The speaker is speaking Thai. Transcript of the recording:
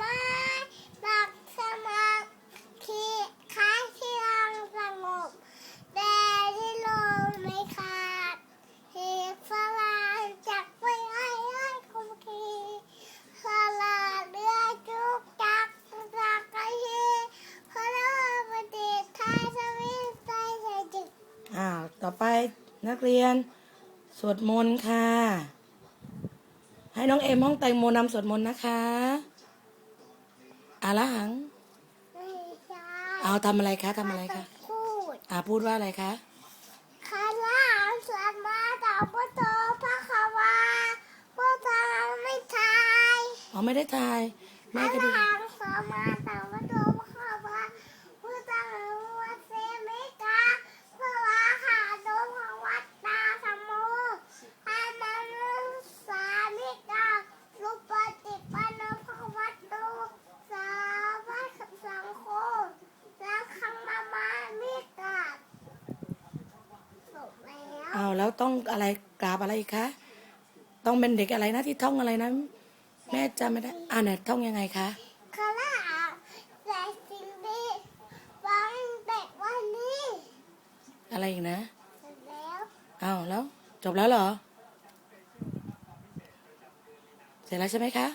ม่รักสมาธิค้าที่รังสงบแต่ที่ลมไม่ขาดเหตุสาจากไปอ้ไอ้มคีสลาเดือจุกจักจักทีพระราปฏิท้ยสวิตใจเจิกอ้าต่อไปนักเรียน สวดมนต์ค่ะ ให้น้องเอ็มห้องแตงโมนำสวดมนต์นะคะ อาละหัง ไม่ใช่เอาทำอะไรคะทำอะไรคะพูดอ่าพูดว่าอะไรคะคาราสวดมาต่อพุทโธพระคาวาพุทธาไม่ทายอ๋อไม่ได้ทายแม่คาก็ดู ราสวดมาต่อพุทโธพระคาวาพุทธาวัเสมิกาพระวาหาโดภวัตตาธรรมโมอามานุสามิกาสุปฏิปันโนภะวัตโตสาวกสังโฆสังฆมามามิกาจบแล้ว เอา แล้วต้องอะไรกราบอะไรคะ ต้องเป็นเด็กอะไรนะที่ท่องอะไรนะแม่จำไม่ได้อ่าเนี่ยท่องยังไงคะคาราแต่สิ่งดีฟังเด็กวันนี้อะไรอีกนะเสร็จแล้วเอาแล้ว จบแล้วเหรอ เสร็จแล้วใช่ไหมคะ